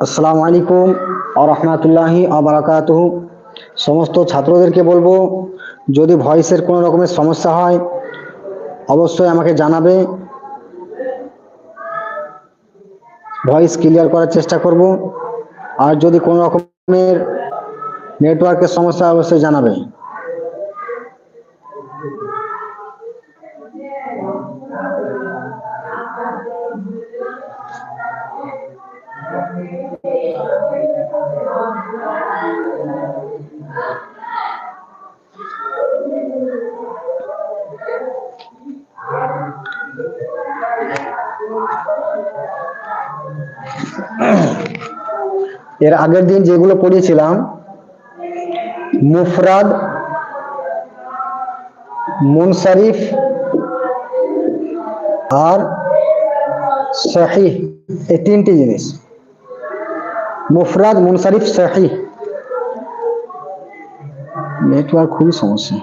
আসসালামু আলাইকুম আরহামতুল্লাহি আবরাকাতুহ সমস্ত ছাত্রদেরকে বলব, যদি ভয়েসের কোনো রকমের সমস্যা হয়, অবশ্যই আমাকে জানাবে। ভয়েস ক্লিয়ার করার চেষ্টা করব। আর যদি কোনো রকমের নেটওয়ার্কের সমস্যা অবশ্যই জানাবে। এর আগের দিন যেগুলো পড়িয়েছিলাম মুফরাদ, মুনসারিফ আর সহিহ, এই তিনটি জিনিস। মুফরাদ, মুনসারিফ, সহিহ। নেটওয়ার্ক খুবই সমস্যা।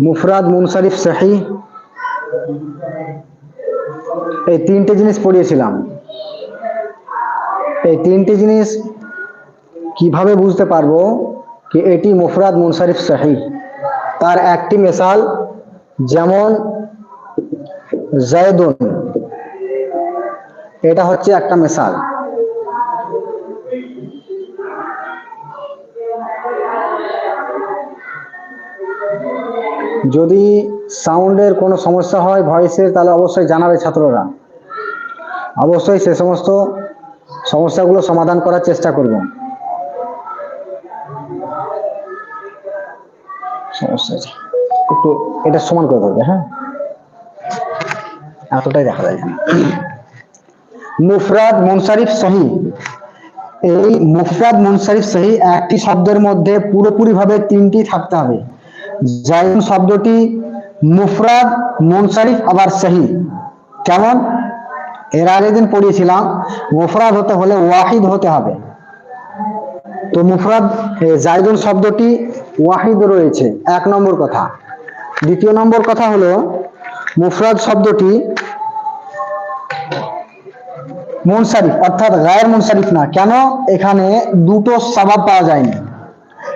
মুফরাদ, মুনসারিফ, সহিহ। এই তিনটে জিনিস পড়িয়েছিলাম। এই তিনটে জিনিস কীভাবে বুঝতে পারব কি এটি মুফরাদ মুনসারিফ সহি তার একটি মেশাল যেমন জায়দুন, এটা হচ্ছে একটা মেশাল যদি সাউন্ডের কোনো সমস্যা হয়, ভয়েসের, তাহলে অবশ্যই জানাবে ছাত্ররা। অবশ্যই সে সমস্ত সমস্যাগুলো সমাধান করার চেষ্টা করব। সমস্যা একটু এটা সমান করে দেবে হ্যাঁ? এতটাই দেখা যায় মুফরাদ মুনসারিফ সহি। এই মুফরাদ মুনসারিফ সহি একটি শব্দের মধ্যে পুরোপুরি ভাবে তিনটি থাকতে হবে। জায়ুন শব্দটি মুফরাদ মুনসারিফ আবার সহি। কেমন? এর আগের দিন পড়িয়েছিলাম মুফরাদ হতে হলে ওয়াহিদ হতে হবে। তো মুফরাদ এ, জায়দুন শব্দটি ওয়াহিদ রয়েছে এক নম্বর কথা। দ্বিতীয় নম্বর কথা হলো মুফরাদ শব্দটি মুনসারিফ অর্থাৎ গায়ের মুনসারিফ না। কেন? এখানে দুটো স্বভাব পাওয়া যায়নি।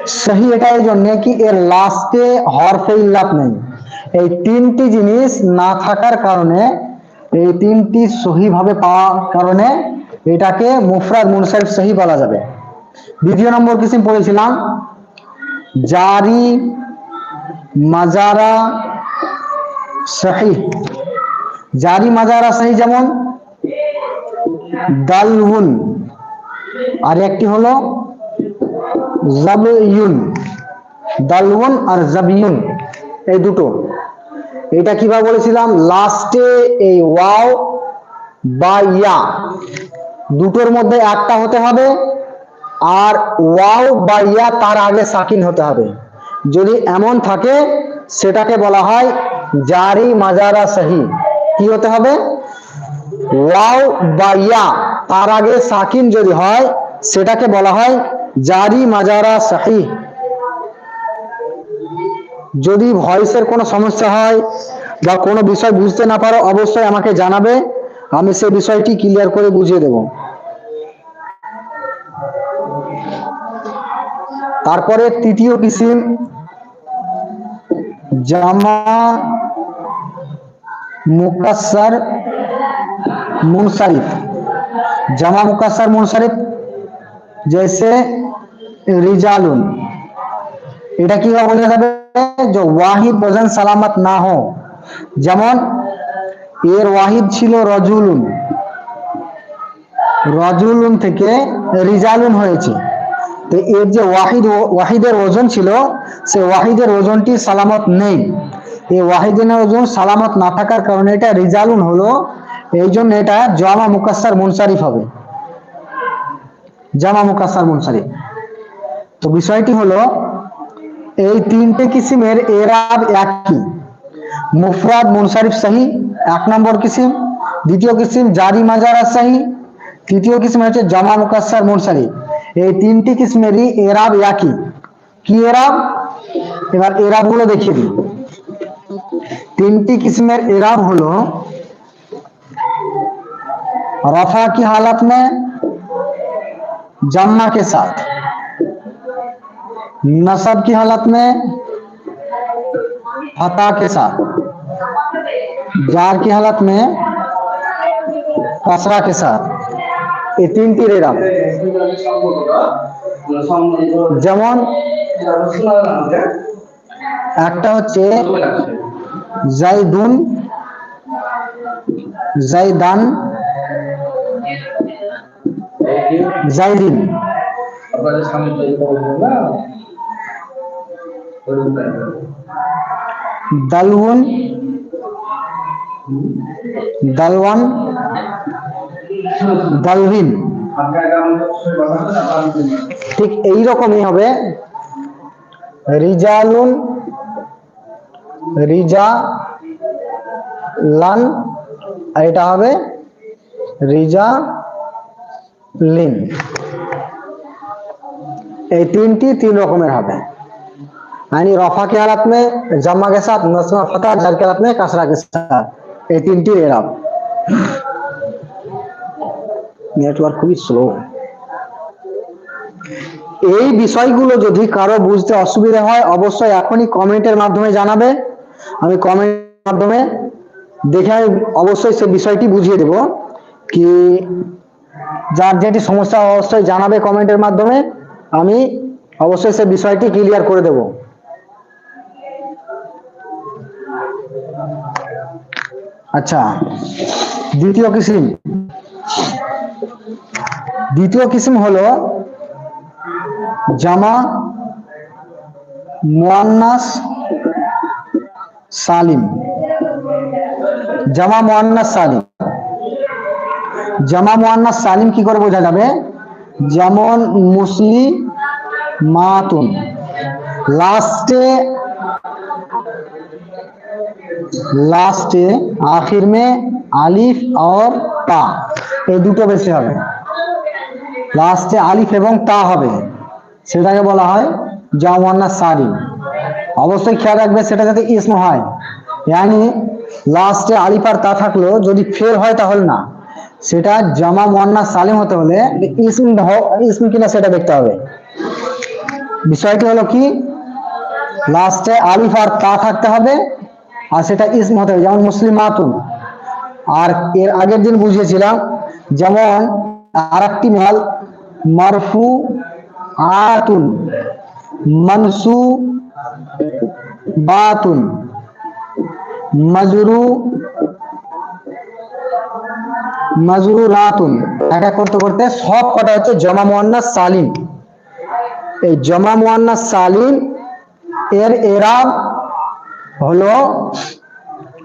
সহি এটা এই জন্য কি এর লাস্টে হরফে ইল্লাত নেই। এই তিনটি জিনিস না থাকার কারণে, এই তিনটি সহি ভাবে পাওয়ার কারণে এটাকে মুফরাদ মুনসারিফ সহি বলা যাবে। দ্বিতীয় নম্বর কিসিম পড়েছিলাম? জারি মাজারা সহি। জারি মাজারা সহি যেমন, দালউন। আর একটি হলো জাবিউন দালউন আর জাবিউন এই দুটো। এটা কীভাবে বলেছিলাম? লাস্টে এই ওয়াও বা ইয়া। দুটোর মধ্যে একটা হতে হবে আর ওয়াও বা ইয়া তার আগে সাকিন হতে হবে। যদি এমন থাকে, সেটাকে বলা হয় জারি মাজারা সহি। কি হতে হবে? ওয়াও বা ইয়া তার আগে সাকিন যদি হয়, সেটাকে বলা হয় জারি মাজারা সাহি। যদি ভয়েসের কোনো সমস্যা হয় বা কোনো বিষয় বুঝতে না পারো অবশ্যই আমাকে জানাবে আমি সেই বিষয়টি ক্লিয়ার করে বুঝিয়ে দেব তারপরে তৃতীয় কিসিম জামা মুকাসার मुनसरिफ जमा मुकसर मुनसरिफ जैसे रिजालुन এটা কি বোঝা যাবে যে ওয়াহিদ ওজন সালামত না হো যেমন, এর ওয়াহিদ ছিল রজুলুন। রজুলুন থেকে রিজালুন হয়েছে। তো এর যে ওয়াহিদ ওয়াহিদের ওজন ছিল, সে ওয়াহিদের ওজনটি সালামত নেই। এই ওয়াহিদের ওজন সালামত না থাকার কারণে এটা রিজালুন হলো। এই জন্য এটা জামা মুকাসার মুনসারিফ হবে। জামা মুকাসার মুনসারিফ। তো বিষয়টি হলো এই তিনটে কিসিমের এরাব একই মুফরাদ মুনসারিফ সহি এক নম্বর কিসিম দ্বিতীয় কিসিম জারি মাজারা সহি তৃতীয় কিসিম হচ্ছে জামা মুকাসার মুনসারিফ এই তিনটি কিসমেরই এরাব একই কি এরাব এবার এরাব গুলো দেখিয়ে দিই তিনটি किस्मेर इराब हलो रफा की हालत में जम्मा के साथ नसब की हालत में फता के साथ जार की हालत में कसरा के साथ ये তিনটির এরাব যেমন একটা হচ্ছে জাইদুন জাইদান জাইদিন আপনাদের সামনে তৈরি করব না দালউন দালওয়ান? দালভিন। ঠিক এই রকমই হবে। রিজালুন রিজা লান আর এটা হবে রিজা লিন এই তিনটি তিন রকমের হবে। यानी रफा के हालत में जमा के साथ नस्मा फता जर के हालत में कसरा के साथ এই তিনটি এরাব নেটওয়ার্ক খুবই স্লো এই বিষয়গুলো যদি কারো বুঝতে অসুবিধা হয় অবশ্যই এখনই কমেন্টের মাধ্যমে জানাবে আমি কমেন্টের মাধ্যমে দেখে আমি অবশ্যই সে বিষয়টি বুঝিয়ে দেব কি যার যেটি সমস্যা অবশ্যই জানাবে কমেন্টের মাধ্যমে আমি অবশ্যই সে বিষয়টি ক্লিয়ার করে দেব আচ্ছা দ্বিতীয় কিসিম। দ্বিতীয় কিসিম হলো জামা মোয়ান্নাস সালিম। জামা মোয়ান্নাস সালিম। জামা মোয়ান্নাস সালিম কি করে বোঝা যাবে? যেমন মুসলি মাতুন। লাস্টে লাস্টে, আখির মে, আলিফ और তা। এই দুটো বেশি হবে। লাস্টে আলিফ এবং তা হবে। সেটাকে বলা হয় জামান্না সারি অবশ্যই খেয়াল রাখবে, সেটা যাতে ইসম হয়। ইয়ানি, লাস্টে আলিফ আর তা থাকল, যদি ফেল হয় তাহলে না। সেটা জামা মোয়ান্না সালিম হতে হলে ইসম ইসম কিনা সেটা দেখতে হবে। বিষয়টি হলো কি? লাস্টে আলিফ আর তা থাকতে হবে আর সেটা ইসম হতে হবে যেমন মুসলিম মাতুন আর এর আগের দিন বুঝিয়েছিলাম, যেমন আর একটি মাল মারফু আতুন মনসু বাতুন মজরু মজরু রাতুন এক করতে করতে সব কটা হচ্ছে জমা মোয়ান্নাস সালিম। এই জমা মুয়ান্নাস সালিম, এর এরাব হলো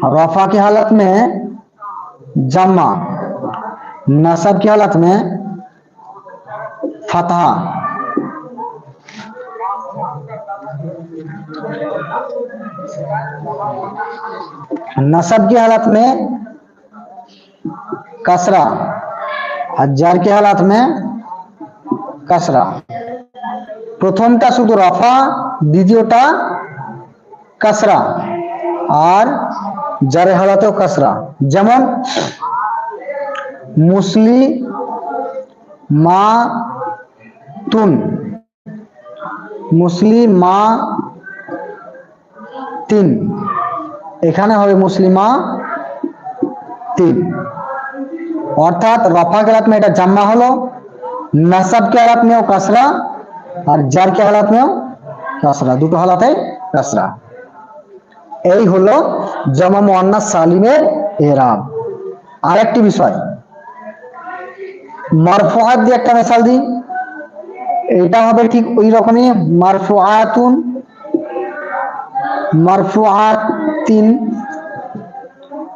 रफा की हालत में जमा नसब की हालत में फतहा नसब की हालत में कसरा और जर की हालत में कसरा প্রথমটা শুধু রফা দ্বিতীয়টা কাসরা আর জারে হালাতেও কাসরা। যেমন মুসলি মা তুন মুসলিমা তিন এখানে হবে মুসলিমা তিন অর্থাৎ রফা কে হালাত এটা জাম্মা হলো নাসাব কে হালাত মেয়েও কাসরা আর জার কে হালাত মেয়েও কাসরা। দুটো হালাতে কাসরা। এই হলো জমা মুয়ান্নাস সালিমের এরাব আরেকটি বিষয়। মারফুআত দিয়ে একটা মিসাল দিই। এটা হবে ঠিক ওই রকমই মারফুআতুন। মারফুআত তিন।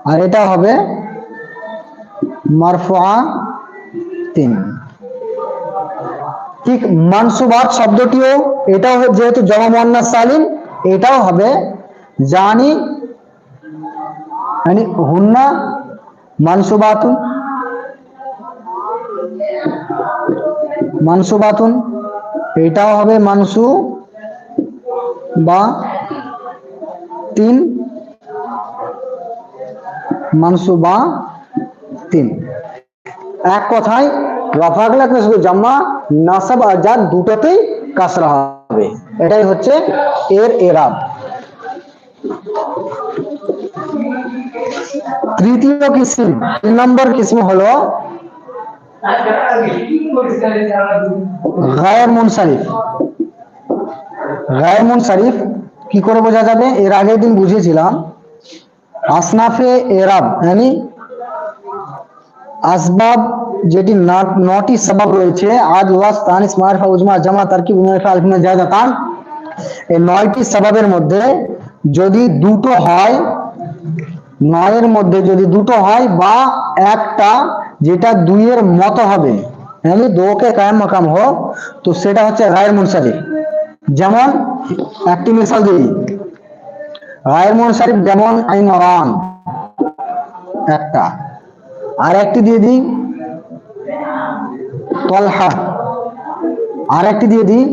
আর এটা হবে মারফুআ তিন। ঠিক মানসুবাত শব্দটিও এটাও যেহেতু জমা মুয়ান্নাস সালিম, এটাও হবে জানি মানে হুন্না মানসুবাতুন মানসুবাতুন, এটাও হবে মানসু বা তিন, মানসু বা তিন। এক কথায় রফা গেলে শুধু জাম্মা, নাসাব আর দুটোতেই কাসরা হবে। এটাই হচ্ছে এর এরাব তৃতীয় কিসম, তিন নম্বর কিসম হলো গায়ের মুনসারিফ গায়ের মুনসারিফ কি করে বোঝা যাবে? এর আগের দিন বুঝিয়েছিলাম। আসনাফে এরাব yani আসবাব যেটি নটি সবাব রয়েছে আজ ওয়াস তানিস মারফা উজমা, জামা তারকিব মুনাফা আলফিনা জায়দা, তান। এই নয়টি সবাবের মধ্যে যদি দুটো হয় নয়ের মধ্যে যদি দুটো হয়, বা একটা যেটা দুইয়ের মতো হবে। yani দো কে কায়েম মাকাম হো তো সেটা হচ্ছে গায়ের মুনসারিফ যেমন একটি মিসাল দিই। গায়ের মুনসারিফ যেমন আইন রান একটা। আর একটি দিয়ে দিই তলহা। আর একটি দিয়ে দিই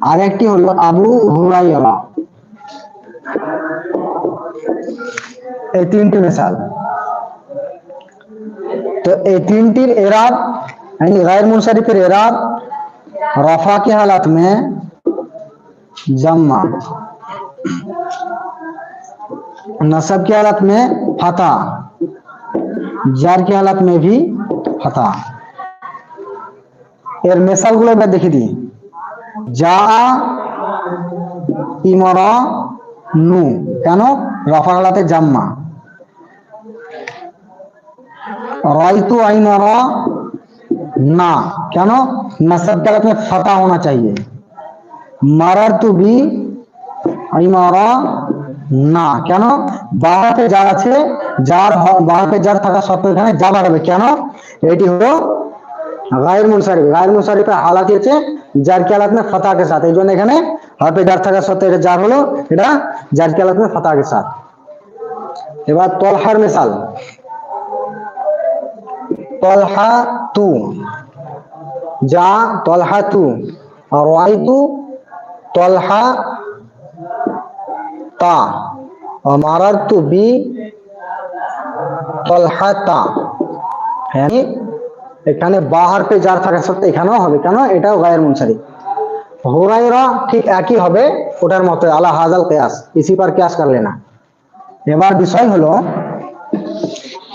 আর একটি হলো আবু হুরাইরা এই মিসাল তো गैर मुनसरिफिर एराब रफा के हालत में जमा नसब की हालत में फता। जार की हालत में भी फता। এর মেসালগুলো এবার দেখে দিই যা ইমরা নু কেন রফা হালাতে জাম্মা रायतु आइनरा ना কেন नसब के हालत में फता होना चाहिए মারারতু বি আইমারা না কেন বাহাতে যার আছে যার হ- বাহাতে যার থাকা সত্ত্বেও এখানে যা বাড়াবে কেন এটি হলো গায়ের মুনসারিফ গায়ের মুনসারিফে হালাত হচ্ছে জার কি হালাত না ফাতা কে সাথে এই জন্য এখানে হাতে জার থাকা সত্ত্বেও এটা জার হলো এটা জার কি হালাত না ফাতা কে সাথ এবার তলহার মিসাল তলহা তু যা তলহা তু রাইতু তলহা তা মারারতু বি তলহা তা হ্যাঁ এখানে বাহার পে যার থাকা সত্ত্বে এখানেও হবে। কেন? এটাও গায়ের মনসারি। হোরাইরা ঠিক একই হবে, ওটার মতো আলা হাজাল কেয়াস। ইসি পার কেয়াস কাটলে না। এবার বিষয় হলো,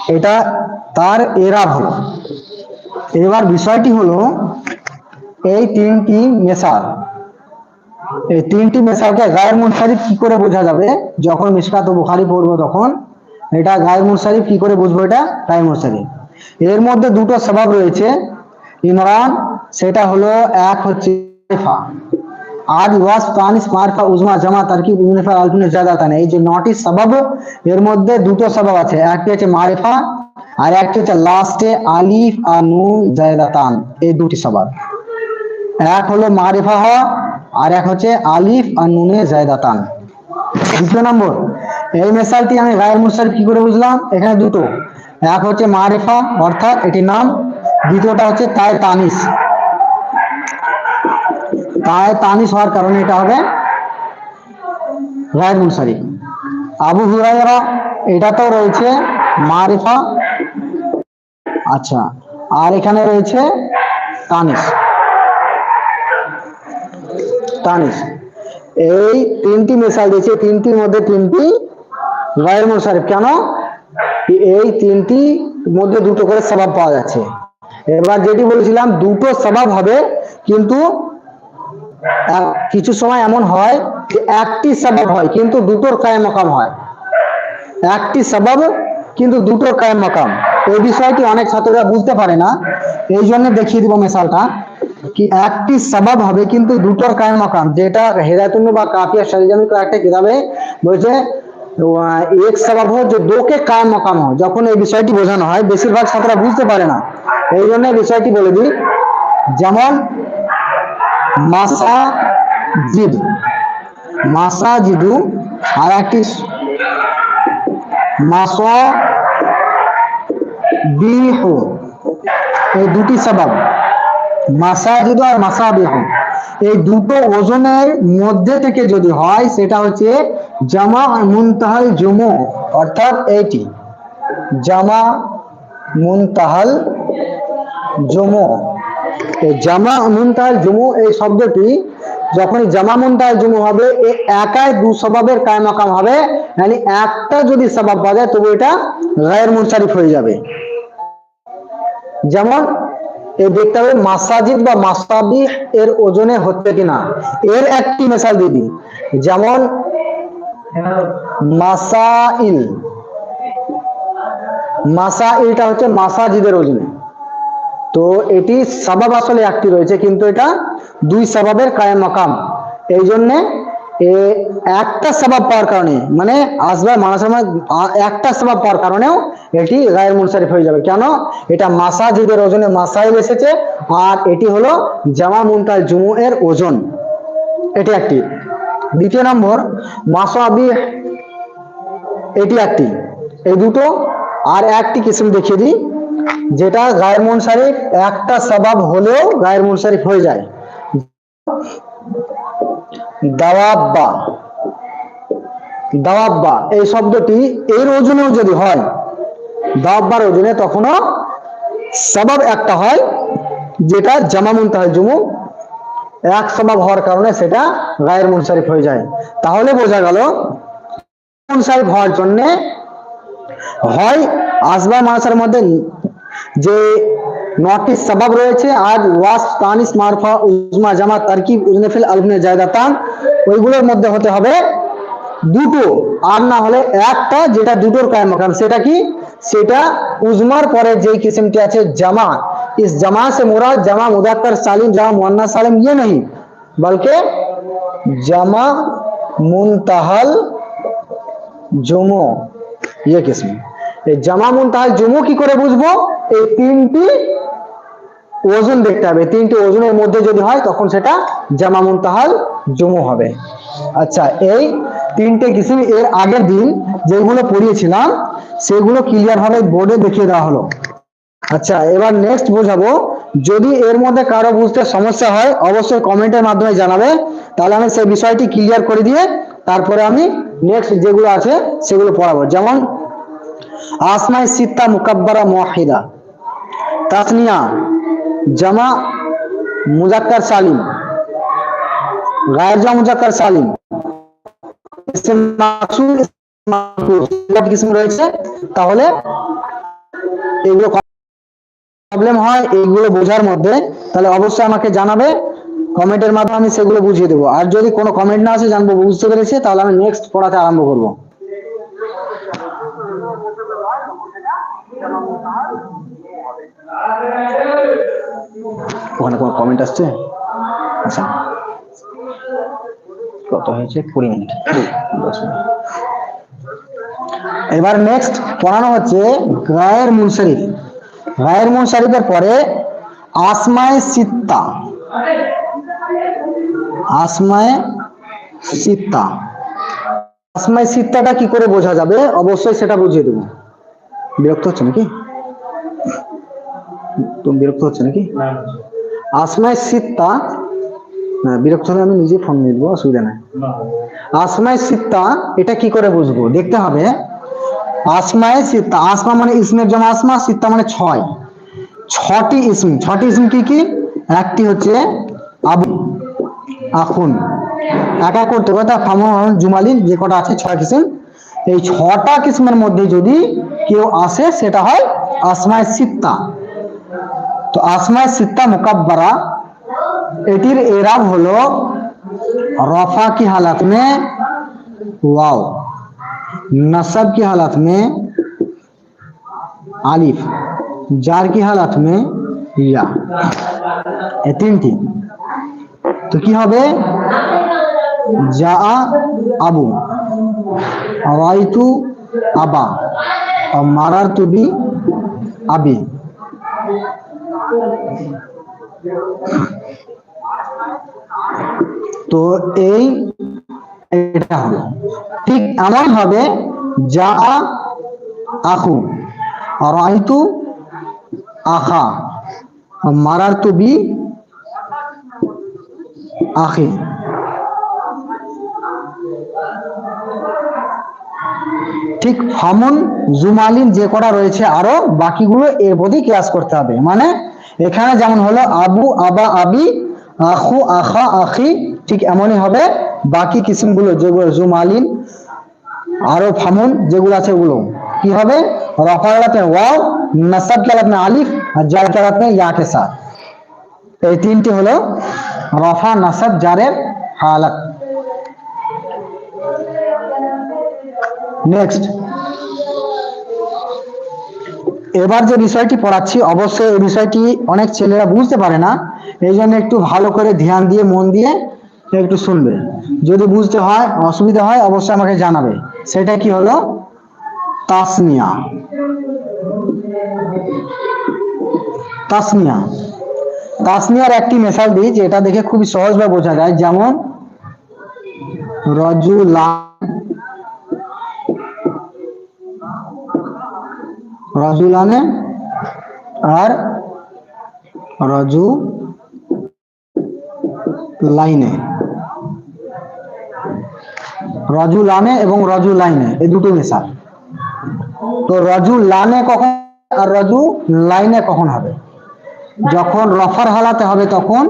এটা তার এরা হলো। এবার বিষয়টি হলো, এই তিনটি মেসাল। এই তিনটি মেসালকে গায়ের মনসারি কি করে বোঝা যাবে? যখন মিসকাত বুখারি পড়ব তখন, এটা গায়ের মনসারি কি করে বুঝব এটা? গায়ের মুনসারিফ এর মধ্যে দুটো স্বভাব রয়েছে। ইমরান, সেটা হলো এক হচ্ছে ওয়াস মারফা উজমা জামা ইউনিফা এই যে নটি এর মধ্যে দুটো আছে। একটি হচ্ছে মারিফা, আর একটি হচ্ছে লাস্টে আলিফ আর নুন জায়দাতান। এই দুটি সবাব এক হলো মারিফা হওয়া, আর এক হচ্ছে আলিফ আর নুনে জায়দাতান। দ্বিতীয় নম্বর। এই মেসালটি আমি গায়ের মুসার কি করে বুঝলাম? এখানে দুটো। এক হচ্ছে মারিফা, অর্থাৎ এটি নাম। দ্বিতীয়টা হচ্ছে তাই তানিস। তাই তানিস হওয়ার কারণে এটা হবে গায়ের মুনসারি আবু হুরায়রা এটা তো রয়েছে মারিফা। আচ্ছা আর এখানে রয়েছে তানিস। তানিস। এই তিনটি মিসাল দিয়েছে। তিনটির মধ্যে তিনটি গায়ের মুনসারিফ কেন? এই তিনটি মধ্যে দুটো করে স্বভাব পাওয়া যাচ্ছে। এবার যেটি বলেছিলাম, দুটো স্বভাব হবে, কিন্তু কিছু সময় এমন হয় যে একটি সবাব হয়, কিন্তু দুটোর কায়েম মাকাম হয়। একটি স্বভাব কিন্তু দুটোর কায়েম মাকাম। এই বিষয়টি অনেক ছাত্ররা বুঝতে পারে না। এই জন্য দেখিয়ে দিব মেশালটা কি একটি সবাব হবে, কিন্তু দুটোর কায়েম মাকাম। যেটা হেদায়তুন বা কাফিয়া শরীজামি একটা কিতাবে বলছে এক হোক যে হোক যখন এই বিষয়টি বোঝানো হয়, বেশিরভাগ ছাত্ররা বুঝতে পারে না। এই জন্য বিষয়টি বলে দিই। যেমন, মাসাজিদ। মাসাজিদু আর একটি মাসা বিহু এই দুটি সবাব। মাসাজিদু আর মাসাবিহু। এই দুটো ওজনের মধ্যে থেকে যদি হয়, সেটা হচ্ছে জামা মুনতাহাল জুমু। অর্থাৎ এইটি। জামা মুনতাহাল জুমু। জামা মুনতাহাল জুমু এই শব্দটি যখনই জামা মুনতাহাল জুমু হবে, এ একাই দু স্বভাবের কায়মাকাম হবে। মানে একটা যদি স্বভাব পাওয়া যায় তবু এটা গায়ের মুনসারিফ হয়ে যাবে। যেমন এই দেখতে হবে মাসাজিদ বা মাসাবি এর ওজনে হচ্ছে কিনা? এর একটি মেশাল দিবি যেমন, মাসাইল। মাসাইলটা হচ্ছে মাসাজিদের ওজনে। তো এটি সাবাব আসলে একটি রয়েছে, কিন্তু এটা দুই সাবাবের কায়ে মাকাম। এই জন্যে এ একটা সাবাব পাওয়ার কারণে মানে আসবার মানুষের মধ্যে একটা সাবাব পাওয়ার কারণেও এটি গায়ের মুনসারিফ হয়ে যাবে। কেন? এটা মাসা মাসাজিদের ওজনে মাসাইল এসেছে, আর এটি হলো জামা মুনতাল জুমু এর ওজন। এটি একটি। দ্বিতীয় নম্বর মাসাবি এটি একটি। এই দুটো, আর একটি কিসিম দেখিয়ে দিই, যেটা গায়ের মুনসারিফ একটা সবাব হলেও গায়ের মুনসারিফ হয়ে যায়। দাওয়াব্বা। দাওয়াব্বা, এই শব্দটি এর ওজনেও যদি হয়, দাওয়াব্বার ওজনে তখনও সবাব একটা হয়, যেটা জামা মুনতাহ জুমু, এক সবাব হওয়ার কারণে সেটা গায়ের মুনসারিফ হয়ে যায়। তাহলে বোঝা গেল, মুনসারিফ হওয়ার জন্যে হয় আসবা মানুষের মধ্যে যে নটি সবাব রয়েছে আর ওয়াস তানিস মারফা উজমা জামা তারকিব উজনেফিল আলমনে জায়দাতান ওইগুলোর মধ্যে হতে হবে দুটো আর না হলে একটা যেটা দুটোর কায় মাকাম সেটা কি সেটা উজমার পরে যেই কিসিমটি আছে জামা इस जमा से मुराद जमा मुदक्कर सालिम जमा मुन्ना सालिम ये नहीं बल्कि जमा मुंतहल জুমো ইয়ে কিসম এই জামা মুনতাহাল জুমো কি করে বুঝব? এই তিনটি ওজন দেখতে হবে। তিনটি ওজনের মধ্যে যদি হয়, তখন সেটা জামা মুনতাহাল জুমো হবে। আচ্ছা এই তিনটে কিসিম এর আগের দিন যেগুলো পড়িয়েছিলাম, সেগুলো ক্লিয়ার ভাবে বোর্ডে দেখিয়ে দেওয়া হলো। আচ্ছা এবার নেক্সট বোঝাবো। যদি এর মধ্যে কারও বুঝতে সমস্যা হয়, অবশ্যই কমেন্টের মাধ্যমে জানাবে। তাহলে আমি সেই বিষয়টি ক্লিয়ার করে দিয়ে তারপরে আমি নেক্সট যেগুলো আছে, সেগুলো পড়াবো। যেমন আসমাই সিত্তা মুকাব্বারা মুয়াহিদা তাসনিয়া, জামা মুজাক্কার সালিম। গায়ের জামা মুজাক্কার সালিম। রয়েছে? তাহলে এগুলো প্রবলেম হয় এইগুলো বোঝার মধ্যে। তাহলে অবশ্যই আমাকে জানাবে কমেন্টের মাধ্যমে আমি সেগুলো বুঝিয়ে দেবো। আর যদি কোনো কমেন্ট না আসে, জানব, বুঝতে পেরেছি, তাহলে আমি নেক্সট পড়াতে আরম্ভ করব। ওখানে কোনো কমেন্ট আসছে? আচ্ছা। কত হয়েছে? কুড়ি মিনিট। এবার নেক্সট পড়ানো হচ্ছে গায়ের মুনসারিফ গায়ের মুনসারিফের পরে আসমায় সিত্তা। আসমায় সিত্তা। আসমায় সিত্তাটা কি করে বোঝা যাবে? অবশ্যই সেটা বুঝিয়ে দেবো। বিরক্ত হচ্ছে নাকি? তুমি বিরক্ত হচ্ছে নাকি? আসমায় সিত্তা না বিরক্ত হলে আমি নিজে ফোন নিয়ে দেবো অসুবিধা নাই। আসমায় সিত্তা এটা কি করে বুঝব? দেখতে হবে। আসমায় সিত্তা আসমা মানে ইসমের জমা আসমা সিত্তা মানে ছয়। ছটি ইসম ছটি ইসম কি কি? একটি হচ্ছে আবু আখুন। একা করতে কথা ফামন জুমালিন যে কটা আছে ছয় কিসম। এই ছটা কিসমের মধ্যে যদি কেউ আসে সেটা হয় আসমায় সিত্তা। তো আসমায় সিত্তা মুকাব্বারা এটির এরাব হলো रफा की हालत में वाव नसब की हालत में आलिफ जार की हालत में या এই তিনটি তো কি হবে যা আবু রাইতু আবা আর মারার তুবি আবি তো এই এটা হলো। ঠিক এমন হবে যা আখু রাইতু আখা মারার বি আখি। ঠিক ফামুন জুমালিন যে করা রয়েছে আরও বাকিগুলো এর প্রতি ক্লাস করতে হবে। মানে এখানে যেমন হলো আবু, আবা, আবি, আখু, আখা, আখি, ঠিক এমনই হবে। বাকি কিসিমগুলো যেগুলো জুমালিন আরও ফামুন যেগুলো আছে ওগুলো। কি হবে? রফার ওয়াও, নাসাব কালাপনে আলিফ, আর জাল কালাপনে ইয়াকে সাথ এই তিনটি হলো রফা, নাসাব, জারের হালাত। নেক্সট এবার যে বিষয়টি পড়াচ্ছি, অবশ্যই এই বিষয়টি অনেক ছেলেরা বুঝতে পারে না। এই জন্য একটু ভালো করে ধ্যান দিয়ে, মন দিয়ে একটু শুনবে। যদি বুঝতে হয়, অসুবিধা হয়, অবশ্যই আমাকে জানাবে। সেটা কি হলো? তাসনিয়া। তাসনিয়া। তাসনিয়ার একটি মেশাল দিই, যেটা দেখে খুবই সহজভাবে বোঝা যায়। যেমন রজুলা রজুলানে আর রজু লাইনে। রজু লানে এবং রজু লাইনে, এই দুটো মেশাল। তো রজু লানে কখন আর রজু লাইনে কখন হবে? যখন রফার হালাতে হবে তখন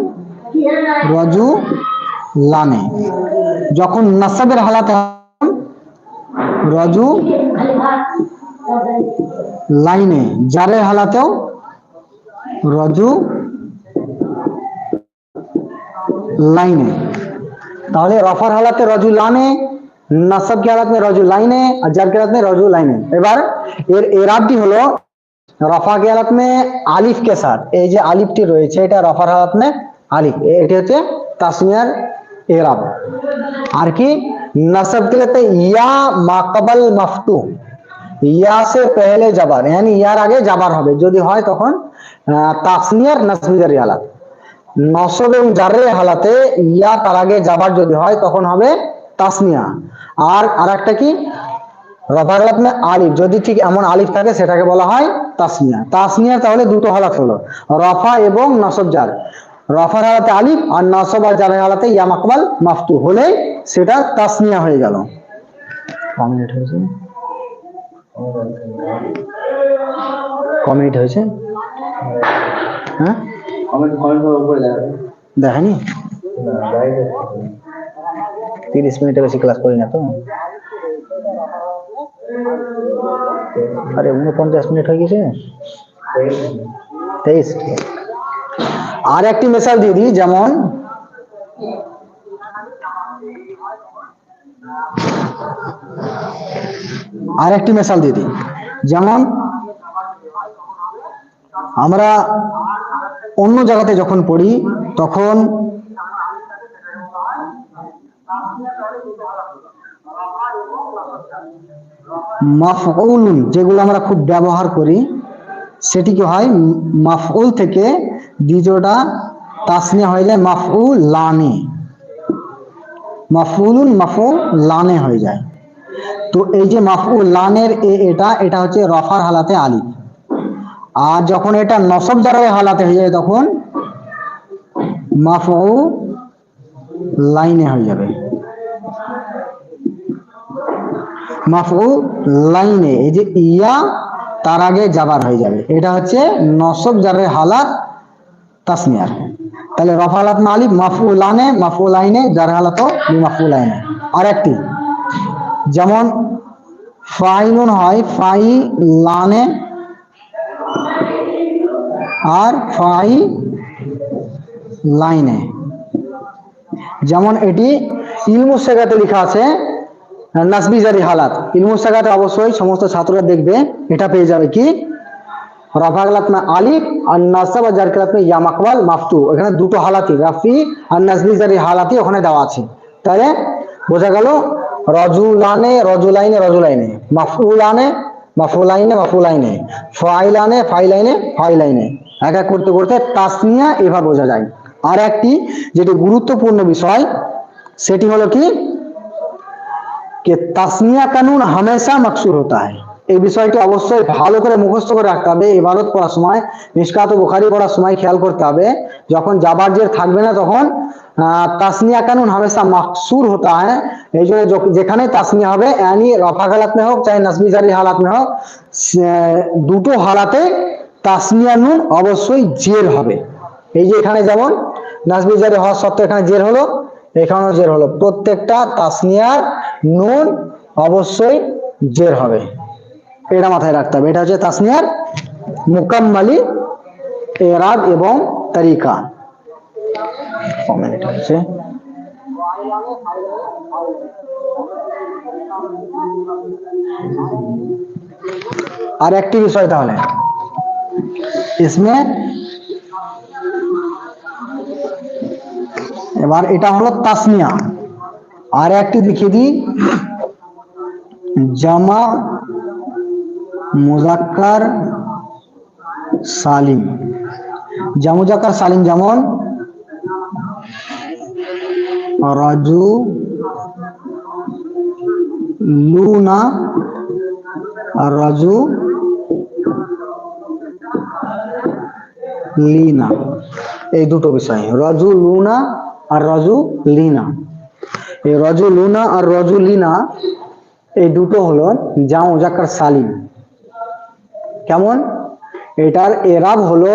রজু লানে। যখন নাসাবের হালাতে রজু লাইনে জারে হালাতেও রজু লাইনে। তাহলে রফার হালাতে রজু লানে নাসাব কে মে রজু লাইনে, আর জার কে রজু লাইনে। এবার এর এরাবটি হলো রফা কে আলিফ কে সাথ এই যে আলিফটি রয়েছে, এটা রফার হালাত মে আলিফ। এটি হচ্ছে তাসমিয়ার এরাব। আর কি? নাসাব কে ইয়া মাকবাল মাফতু। ইয়া সে পেহলে জাবার यानी ইয়ার আগে জাবার হবে। যদি হয় তখন আহ, তাসনিয়ার নাসবিদারি হালাত। নসব এবং জারের হালাতে ইয়া তার আগে যাবার যদি হয় তখন হবে তাসনিয়া। আর আরেকটা কি? রফার হালাত আলিফ। যদি ঠিক এমন আলিফ থাকে সেটাকে বলা হয় তাসনিয়া। তাসনিয়া তাহলে দুটো হালাত হলো রফা এবং নসব জার। রফার হালাতে আলিফ আর নসব আর জারের হালাতে ইয়া মাকবাল মাফতু হলে সেটা তাসনিয়া হয়ে গেল। কমিনেট হয়েছে। কমিনেট হয়েছে? হ্যাঁ? দেখেনি? তিরিশ মিনিটের বেশি ক্লাস করি না তো। আরে উনপঞ্চাশ মিনিট হয়ে গেছে? তেইশ আর একটি মেশাল দিয়ে দিই যেমন আর একটি মেশাল দিয়ে দিই। যেমন আমরা অন্য জায়গাতে যখন পড়ি, তখন মাফউল যেগুলো আমরা খুব ব্যবহার করি, সেটি কি হয়? মাফউল থেকে দ্বিতীয়টা তাসনিয়া হইলে মাফউল লানে। মাফউলুন মাফউল লানে হয়ে যায়। তো এই যে মাফউল লানের এ এটা এটা হচ্ছে রফার হালাতে আলিফ আর যখন এটা নসব জারের হালাতে হয়ে যায়, তখন মাফউ লাইনে হয়ে যাবে। মাফউ লাইনে, এই যে ইয়া তার আগে যাবার হয়ে যাবে। এটা হচ্ছে নসব জারের হালাত তাসমিয়ার তাহলে রফা হালাত না আলিফ মাফু লানে মাফু লাইনে যার হালাত মাফু লাইনে আর একটি যেমন ফাইনুন হয় ফাই লানে আর ফাই লাইনে যেমন এটি ইলমু সেগাতে লেখা আছে, নাসবি জারি হালাত। ইলমু সেগাতে অবশ্যই সমস্ত ছাত্ররা দেখবে, এটা পেয়ে যাবে কি? রাফাগলাত না আলিফ আর নাসাব আর জারকালাত না মাফতু দুটো হালাতি, রাফি আর হালাতি ওখানে দেওয়া আছে। বোঝা এক এক করতে করতে তাসমিয়া এভাবে বোঝা যায়। আর একটি যেটি গুরুত্বপূর্ণ বিষয়, সেটি হলো কি? তাসমিয়া কানুন হামেশা মকসুর হতা হয়। এই বিষয়টি অবশ্যই ভালো করে মুখস্থ করে রাখতে হবে। ইবাদত পড়ার সময় নিষ্কাত বুখারি পড়ার সময় খেয়াল করতে হবে। যখন যাবার জের থাকবে না তখন তাসনিয়া কানুন হামেশা মাকসুর হতে হ্যাঁ। এই জন্য যেখানে তাসনিয়া হবে এনি রফা হালাত হোক চাহে নসমি জারি হালাত মে হোক দুটো হালাতে তাসনিয়া নুন অবশ্যই জের হবে। এই যে এখানে যেমন, নাসমিজারি জারি সত্ত্বেও এখানে জের হলো, এখানেও জের হলো। প্রত্যেকটা তাসনিয়ার নুন অবশ্যই জের হবে। এটা মাথায় রাখতে হবে এটা হচ্ছে তাসনিয়ার মুকাম্মালি এরাব এবং তরিকা এটা হচ্ছে আর একটি বিষয় তাহলে इसमें এবার এটা হলো তাসনিয়া আর একটি দেখিয়ে দিই জামা মুজাক্কার সালিম। জামুজাক্কার সালিম যেমন রাজু লুনা আর রাজু লিনা। এই দুটো বিষয়, রজু লুনা আর রজু লিনা। এই রজু লুনা আর রজু লিনা, এই দুটো হলো জাম মুজাক্কার সালিম। কেমন এটার এরাব হলো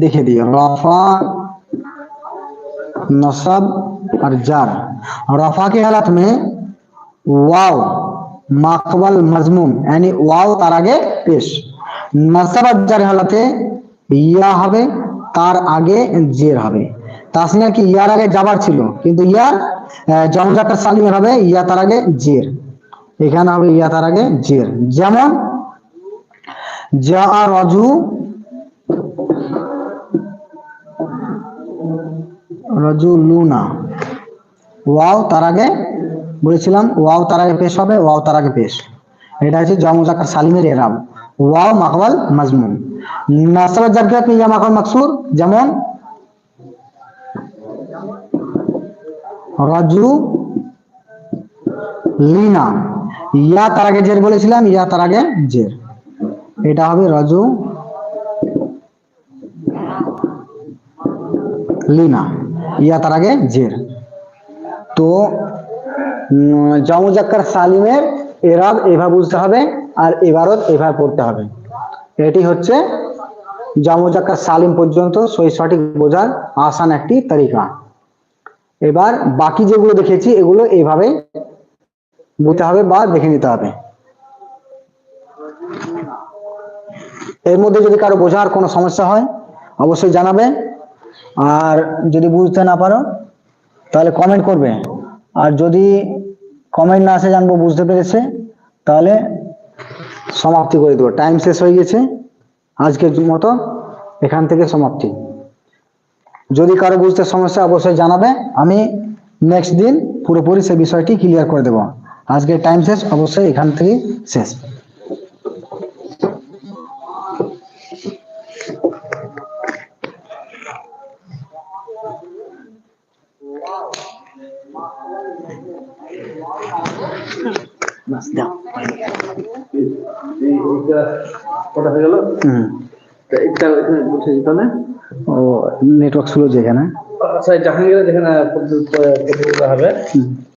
দেখে দিই রফা नसब और जार रफा के हालत में वाव माकबल मजमुम यानी वाव তার আগে পেশ নসব আর জার হালাতে ইয়া হবে তার আগে জের হবে তাসনিয়া কি ইয়ার আগে জাবার ছিল কিন্তু ইয়া জমজাকার সালিমের হবে ইয়া তার আগে জের এখানে হবে ইয়া তার আগে জের। যেমন যা রজু, রজুলুনা। ওয়াও তার আগে, বলেছিলাম, ওয়াও তার আগে পেশ হবে, ওয়াও তার আগে পেশ। এটা হচ্ছে জমজাকার সালিমের এরাব ওয়াও মাকবাল মাজমুন। নাসাবাত জাবকিয়াত ইয়া মাকবাল মাকসুর, যেমন রাজু লিনা ইয়া তার আগে জের বলেছিলাম, ইয়া তার আগে জের। এটা হবে রজু লিনা, ইয়া তার আগে জের। তো জামুজাক্কার সালিমের এরাব এভাবে বুঝতে হবে আর এবারত এভাবে পড়তে হবে। এটি হচ্ছে জামুজাক্কার সালিম পর্যন্ত সই সঠিক বোঝার আসান একটি তরিকা। এবার বাকি যেগুলো দেখেছি, এগুলো এইভাবে বুঝতে হবে বা দেখে নিতে হবে। এর মধ্যে যদি কারও বোঝার কোনো সমস্যা হয়, অবশ্যই জানাবে। আর যদি বুঝতে না পারো, তাহলে কমেন্ট করবে। আর যদি কমেন্ট না আসে জানব, বুঝতে পেরেছে, তাহলে সমাপ্তি করে দেবো। টাইম শেষ হয়ে গেছে। আজকের মতো এখান থেকে সমাপ্তি। যদি কারও বুঝতে সমস্যা, অবশ্যই জানাবে। আমি নেক্সট দিন পুরোপুরি সে বিষয়টি ক্লিয়ার করে দেবো। আজকে টাইম শেষ অবশ্যই এখান থেকে শেষ। নেটওয়ার্ক স্লো যেখানে। আচ্ছা জাহাঙ্গীর যেখানে হবে